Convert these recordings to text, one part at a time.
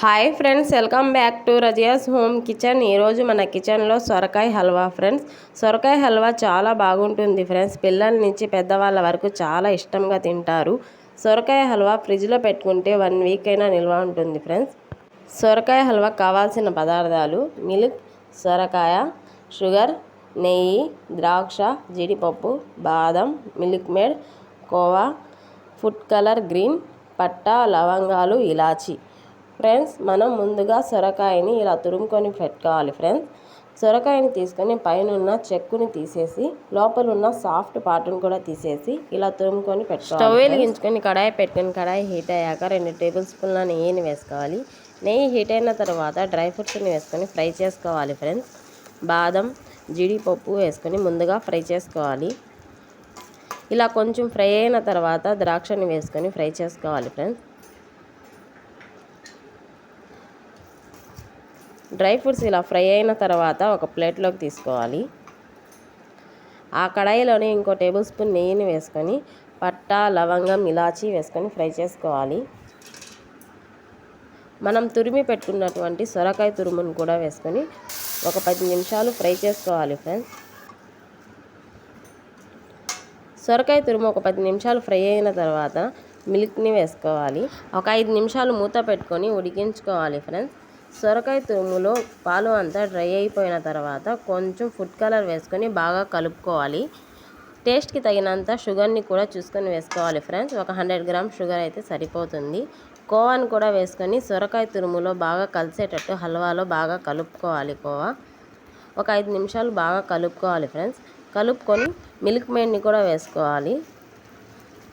Hi friends welcome back to Razia's home kitchen. ఈరోజు మన కిచెన్లో సొరకాయ హల్వా ఫ్రెండ్స్. సొరకాయ హల్వా చాలా బాగుంటుంది ఫ్రెండ్స్. పిల్లల నుంచి పెద్దవాళ్ళ వరకు చాలా ఇష్టంగా తింటారు. సొరకాయ హల్వా ఫ్రిడ్జ్లో పెట్టుకుంటే వన్ వీక్ అయినా నిల్వ ఉంటుంది ఫ్రెండ్స్. సొరకాయ హల్వా కావాల్సిన పదార్థాలు మిల్క్ సొరకాయ షుగర్ నెయ్యి ద్రాక్ష జీడిపప్పు బాదం milk made khoa food colour green పట్టా లవంగాలు ఇలాచి. ఫ్రెండ్స్ మనం ముందుగా సొరకాయని ఇలా తురుముకొని పెట్టుకోవాలి ఫ్రెండ్స్. సొరకాయని తీసుకొని పైన ఉన్న చెక్కుని తీసేసి లోపల ఉన్న సాఫ్ట్ పార్ట్ని కూడా తీసేసి ఇలా తురుముకొని పెట్టుకోవాలి స్టవ్ వెలిగించుకొని కడాయి పెట్టుకొని కడాయి హీట్ అయ్యాక రెండు టేబుల్ స్పూన్ల నెయ్యిని వేసుకోవాలి. నెయ్యి హీట్ అయిన తర్వాత డ్రై ఫ్రూట్స్ని వేసుకొని ఫ్రై చేసుకోవాలి ఫ్రెండ్స్. బాదం జీడిపప్పు వేసుకొని ముందుగా ఫ్రై చేసుకోవాలి. ఇలా కొంచెం ఫ్రై అయిన తర్వాత ద్రాక్షని వేసుకొని ఫ్రై చేసుకోవాలి ఫ్రెండ్స్. డ్రై ఫ్రూట్స్ ఇలా ఫ్రై అయిన తర్వాత ఒక ప్లేట్లోకి తీసుకోవాలి. ఆ కడాయిలోనే ఇంకో టేబుల్ స్పూన్ నెయ్యిని వేసుకొని పట్ట లవంగం ఇలాచి వేసుకొని ఫ్రై చేసుకోవాలి. మనం తురిమి పెట్టుకున్నటువంటి సొరకాయ తురుమును కూడా వేసుకొని ఒక పది నిమిషాలు ఫ్రై చేసుకోవాలి ఫ్రెండ్స్. సొరకాయ తురుము ఒక పది నిమిషాలు ఫ్రై అయిన తర్వాత మిల్క్ని వేసుకోవాలి. ఒక ఐదు నిమిషాలు మూత పెట్టుకొని ఉడికించుకోవాలి ఫ్రెండ్స్. సొరకాయ తురుములో పాలు అంతా డ్రై అయిపోయిన తర్వాత కొంచెం ఫుడ్ కలర్ వేసుకొని బాగా కలుపుకోవాలి. టేస్ట్కి తగినంత షుగర్ని కూడా చూసుకొని వేసుకోవాలి ఫ్రెండ్స్. ఒక హండ్రెడ్ గ్రామ్ షుగర్ అయితే సరిపోతుంది. కోవాని కూడా వేసుకొని సొరకాయ తురుములో బాగా కలిసేటట్టు హల్వాలో బాగా కలుపుకోవాలి కోవా. ఒక ఐదు నిమిషాలు బాగా కలుపుకోవాలి ఫ్రెండ్స్. కలుపుకొని మిల్క్ మేడ్ని కూడా వేసుకోవాలి.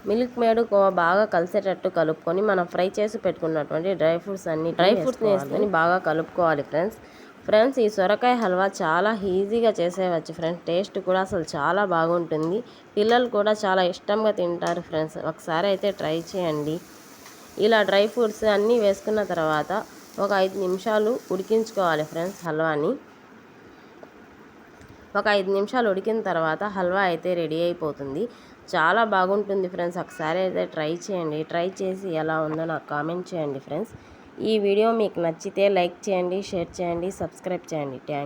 మిల్క్ మేడ్ బాగా కలిసేటట్టు కలుపుకొని మనం ఫ్రై చేసి పెట్టుకున్నటువంటి డ్రై ఫ్రూట్స్ అన్ని డ్రై ఫ్రూట్స్ వేసుకొని బాగా కలుపుకోవాలి ఫ్రెండ్స్. ఫ్రెండ్స్ ఈ సొరకాయ హల్వా చాలా ఈజీగా చేసేవచ్చు ఫ్రెండ్స్. టేస్ట్ కూడా అసలు చాలా బాగుంటుంది. పిల్లలు కూడా చాలా ఇష్టంగా తింటారు ఫ్రెండ్స్. ఒకసారి అయితే ట్రై చేయండి. ఇలా డ్రై ఫ్రూట్స్ అన్నీ వేసుకున్న తర్వాత ఒక ఐదు నిమిషాలు ఉడికించుకోవాలి ఫ్రెండ్స్ హల్వాని. ఒక ఐదు నిమిషాలు ఉడికిన తర్వాత హల్వా అయితే రెడీ అయిపోతుంది. చాలా బాగుంటుంది ఫ్రెండ్స్. ఒకసారి అయితే ట్రై చేయండి. ట్రై చేసి ఎలా ఉందో నాకు కామెంట్ చేయండి ఫ్రెండ్స్. ఈ వీడియో మీకు నచ్చితే లైక్ చేయండి షేర్ చేయండి సబ్స్క్రైబ్ చేయండి. థ్యాంక్